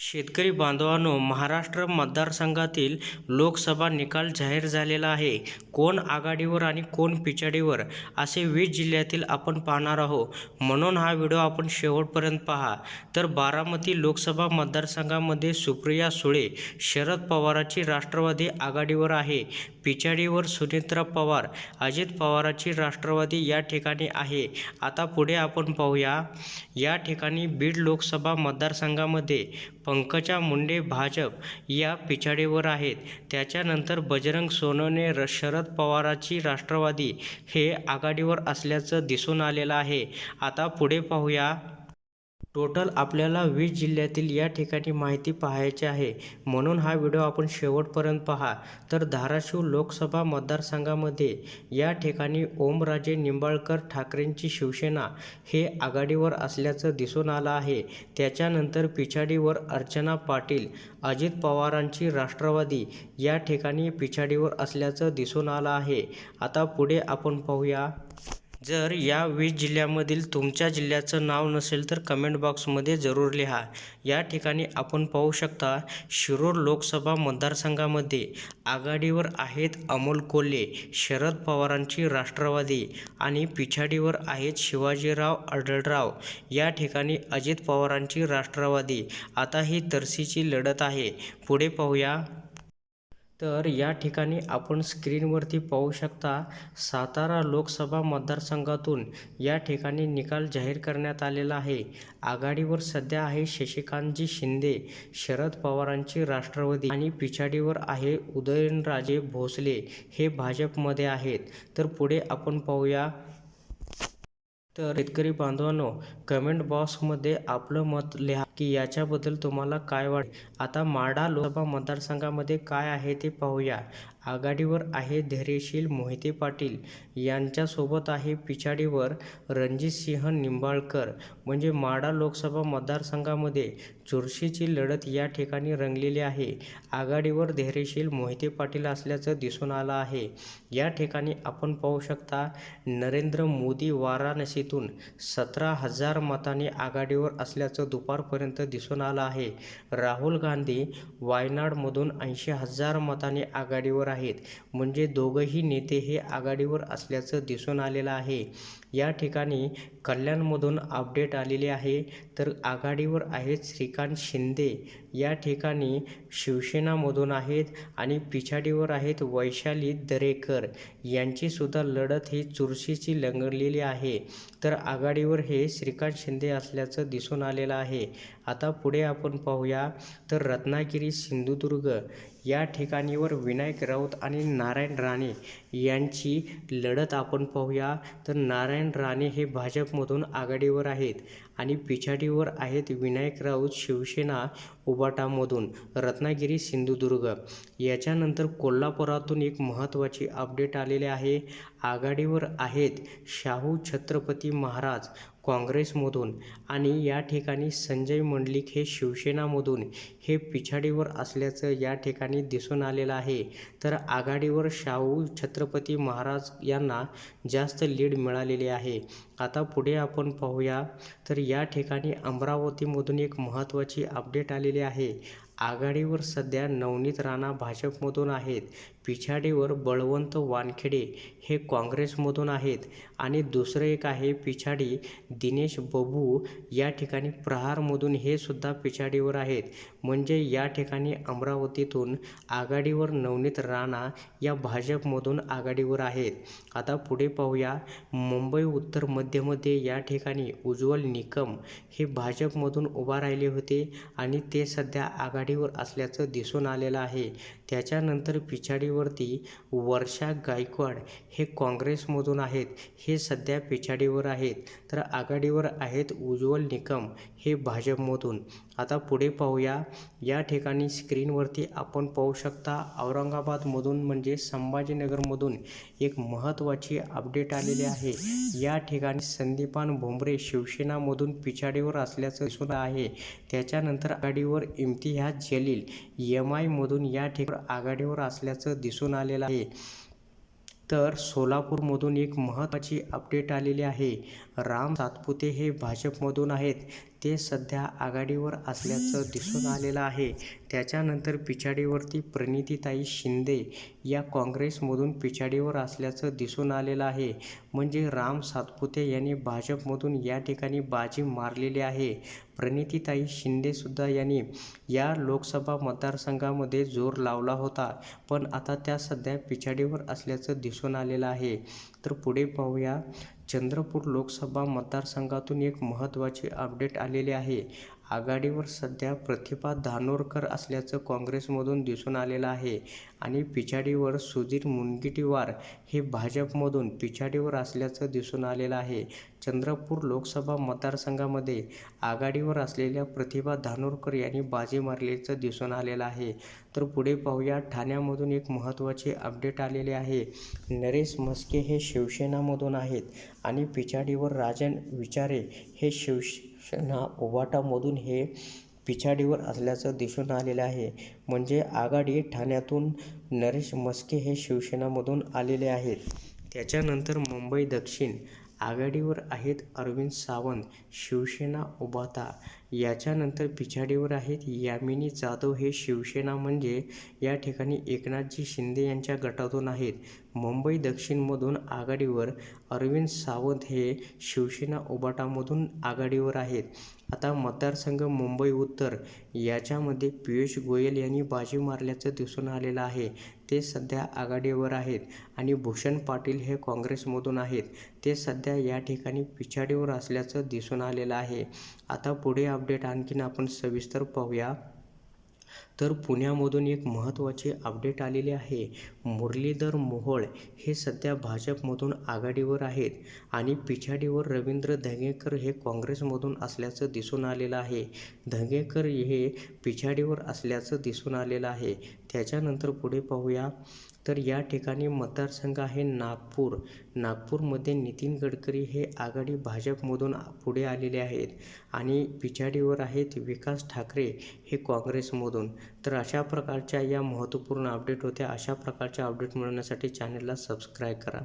शेतकरी बांधवांनो महाराष्ट्र मतदारसंघातील लोकसभा निकाल जाहीर झालेला आहे. कोण आघाडीवर आणि कोण पिछाडीवर? असे वीस जिल्ह्यातील आपण पाहणार आहोत. म्हणून हा व्हिडिओ आपण शेवटपर्यंत पहा. तर बारामती लोकसभा मतदारसंघामध्ये सुप्रिया सुळे शरद पवारांची राष्ट्रवादी आघाडीवर आहे. पिछाडीवर सुनेत्रा पवार अजित पवारांची राष्ट्रवादी या ठिकाणी आहे. आता पुढे आपण पाहूया. या ठिकाणी बीड लोकसभा मतदारसंघामध्ये पंकजा मुंडे भाजप या पिछाडीवर आहेत. त्याच्यानंतर बजरंग सोनवणे र शरद पवारांची राष्ट्रवादी हे आघाडीवर असल्याचं दिसून आलेलं आहे. आता पुढे पाहूया. टोटल आपल्याला वीस जिल्ह्यातील या ठिकाणी माहिती पाहायची आहे. म्हणून हा व्हिडिओ आपण शेवटपर्यंत पहा. तर धाराशिव लोकसभा मतदारसंघामध्ये या ठिकाणी ओमराजे निंबाळकर ठाकरेंची शिवसेना हे आघाडीवर असल्याचं दिसून आलं आहे. त्याच्यानंतर पिछाडीवर अर्चना पाटील अजित पवारांची राष्ट्रवादी या ठिकाणी पिछाडीवर असल्याचं दिसून आलं आहे. आता पुढे आपण पाहूया. जर या वीस जिल्ह्यामधील तुमच्या जिल्ह्याचं नाव नसेल तर कमेंट बॉक्समध्ये जरूर लिहा. या ठिकाणी आपण पाहू शकता शिरूर लोकसभा मतदारसंघामध्ये आघाडीवर आहेत अमोल कोल्हे शरद पवारांची राष्ट्रवादी आणि पिछाडीवर आहेत शिवाजीराव आढळराव. या ठिकाणी अजित पवारांची राष्ट्रवादी. आता ही तरसीची लढत आहे. पुढे पाहूया. तर या ठिकाणी आपण स्क्रीनवरती पाहू शकता सातारा लोकसभा मतदारसंघातून या ठिकाणी निकाल जाहीर करण्यात आलेला आहे. आघाडीवर सध्या आहे शशिकांतजी शिंदे शरद पवारांची राष्ट्रवादी आणि पिछाडीवर आहे उदयनराजे भोसले. हे भाजपमध्ये आहेत. तर पुढे आपण पाहूया तर शेतकरी बांधवांनो कमेंट बॉक्समध्ये आपलं मत लिहा की याच्याबद्दल तुम्हाला काय वाटते? आता माडा लोकसभा मतदारसंघामध्ये काय आहे ते पाहूया. आघाडीवर आहे धैर्यशील मोहिते पाटील. यांच्यासोबत आहे पिछाडीवर रणजितसिंह निंबाळकर. म्हणजे माडा लोकसभा मतदारसंघामध्ये चुरशीची लढत या ठिकाणी रंगलेली आहे. आघाडीवर धैर्यशील मोहिते पाटील असल्याचं दिसून आलं आहे. या ठिकाणी आपण पाहू शकता नरेंद्र मोदी वाराणसीतून सतरा हजार मतांनी आघाडीवर असल्याचं दुपारपर्यंत दिसून आलं आहे. राहुल गांधी वायनाडमधून ऐंशी हजार मतांनी आघाडीवर आहेत. म्हणजे दोघंही नेते हे आघाडीवर असल्याचं दिसून आलेलं आहे. या ठिकाणी कल्याणमधून अपडेट आलेले आहे. तर आघाडीवर आहेत श्रीकांत श्रीकांत शिंदे. या ठिकाणी शिवसेनामधून आहेत आणि पिछाडीवर आहेत वैशाली दरेकर. यांचीसुद्धा लढत ही चुरशीची लंगडलेली आहे. तर आघाडीवर हे श्रीकांत शिंदे असल्याचं दिसून आलेलं आहे. आता पुढे आपण पाहूया. तर रत्नागिरी सिंधुदुर्ग. या ठिकाणीवर विनायक राऊत आणि नारायण राणे यांची लढत आपण पाहूया. तर नारायण राणे हे भाजपमधून आघाडीवर आहेत. आणि पिछाडीवर आहेत विनायक राऊत शिवसेना उबाटामधून रत्नागिरी सिंधुदुर्ग. याच्यानंतर कोल्हापुरातून एक महत्त्वाची अपडेट आलेले आहे. आघाडीवर आहेत शाहू छत्रपती महाराज काँग्रेसमधून आणि या ठिकाणी संजय मंडलिक हे शिवसेनामधून हे पिछाडीवर असल्याचं या ठिकाणी दिसून आलेलं आहे. तर आघाडीवर शाहू छत्रपती महाराज यांना जास्त लीड मिळालेली आहे. आता पुढे आपण पाहूया. तर या ठिकाणी अमरावतीमधून एक महत्त्वाची अपडेट आलेली आहे. आघाडीवर सध्या नवनीत राणा भाजपमधून आहेत. पिछाडीवर बळवंत वानखेडे हे काँग्रेसमधून आहेत. आणि दुसरं एक आहे पिछाडी दिनेश बबू. या ठिकाणी प्रहारमधून हे सुद्धा पिछाडीवर आहेत. म्हणजे या ठिकाणी अमरावतीतून आघाडीवर नवनीत राणा या भाजपमधून आघाडीवर आहेत. आता पुढे पाहूया. मुंबई उत्तर मध्यमध्ये या ठिकाणी उज्ज्वल निकम हे भाजपमधून उभा राहिले होते. आणि ते सध्या आघाडी आघाडीवर असल्याचं दिसून आलेलं आहे. त्याच्यानंतर पिछाडीवरती वर्षा गायकवाड हे काँग्रेसमधून आहेत. हे सध्या पिछाडीवर आहेत. तर आघाडीवर आहेत उज्ज्वल निकम हे भाजपमधून. आता पुढे पाहूया. या ठिकाणी स्क्रीनवरती आपण पाहू शकता औरंगाबादमधून म्हणजे संभाजीनगरमधून एक महत्त्वाची अपडेट आलेली आहे. या ठिकाणी संदीपान भुमरे शिवसेनामधून पिछाडीवर असल्याचं दिसून आहे. त्याच्यानंतर आघाडीवर इम्तिहाज जलील एम आयमधून या ठिकाणी आघाडीवर असल्याचं दिसून आलेलं आहे. तर सोलापूरमधून एक महत्त्वाची अपडेट आलेली आहे. राम सातपुते हे भाजपमधून आहेत. ते सध्या आघाडीवर असल्याचं दिसून आलेलं आहे. त्याच्यानंतर पिछाडीवरती प्रणितीताई शिंदे या काँग्रेसमधून पिछाडीवर असल्याचं दिसून आलेलं आहे. म्हणजे राम सातपुते यांनी भाजपमधून या ठिकाणी बाजी मारलेली आहे. प्रणितीताई शिंदेसुद्धा यांनी या लोकसभा मतदारसंघामध्ये जोर लावला होता. पण आता त्या सध्या पिछाडीवर असल्याचं दिसून आलेलं आहे. तर पुढे पाहूया. चंद्रपूर लोकसभा मतदारसंघातून एक महत्त्वाचे अपडेट आलेले आहे. आघाडीवर सध्या प्रतिभा धानोरकर असल्याचं काँग्रेसमधून दिसून आलेलं आहे. आणि पिछाडीवर सुधीर मुनगिटीवार हे भाजपमधून पिछाडीवर असल्याचं दिसून आलेलं आहे. चंद्रपूर लोकसभा मतदारसंघामध्ये आघाडीवर असलेल्या प्रतिभा धानोरकर यांनी बाजी मारल्याचं दिसून आलेलं आहे. तर पुढे पाहूया ठाण्यामधून एक महत्त्वाचे अपडेट आलेले आहे. नरेश म्हस्के हे शिवसेनामधून आहेत आणि पिछाडीवर राजन विचारे हे शिवश उभाटामधून हे पिछाडीवर असल्याचं दिसून आलेलं आहे. म्हणजे आघाडी ठाण्यातून नरेश मस्के हे शिवसेनामधून आलेले आहेत. त्याच्यानंतर मुंबई दक्षिण आघाडीवर आहेत अरविंद सावंत शिवसेना उभाता याच्यानंतर पिछाडीवर आहेत यामिनी जाधव हे शिवसेना म्हणजे या ठिकाणी एकनाथजी शिंदे यांच्या गटातून आहेत. मुंबई दक्षिणमधून आघाडीवर अरविंद सावंत हे शिवसेना उबाटामधून आघाडीवर आहेत. आता मतदारसंघ मुंबई उत्तर याच्यामध्ये पियुष गोयल यांनी बाजी मारल्याचं दिसून आलेलं आहे. ते सध्या आघाडीवर आहेत आणि भूषण पाटील हे काँग्रेसमधून आहेत. ते सध्या या ठिकाणी पिछाडीवर असल्याचं दिसून आलेलं आहे. आता पुढे अपडेट आणखीन आपण सविस्तर पाहूया. तर पुण्यामधून एक महत्त्वाचे अपडेट आलेले आहे. मुरलीधर मोहोळ हे सध्या भाजपमधून आघाडीवर आहेत आणि पिछाडीवर रवींद्र धंगेकर हे काँग्रेसमधून असल्याचं दिसून आलेलं आहे. धंगेकर हे पिछाडीवर असल्याचं दिसून आलेलं आहे. त्याच्यानंतर पुढे पाहूया. तर या ठिकाणी मतदारसंघ आहे नागपूर. नागपूरमध्ये नितीन गडकरी हे आघाडी भाजपमधून पुढे आलेले आहेत आणि पिछाडीवर आहेत विकास ठाकरे हे काँग्रेसमधून. तर अशा प्रकारच्या या महत्त्वपूर्ण अपडेट होत्या. अशा प्रकारच्या अपडेट मिळवण्यासाठी चॅनलला सबस्क्राईब करा.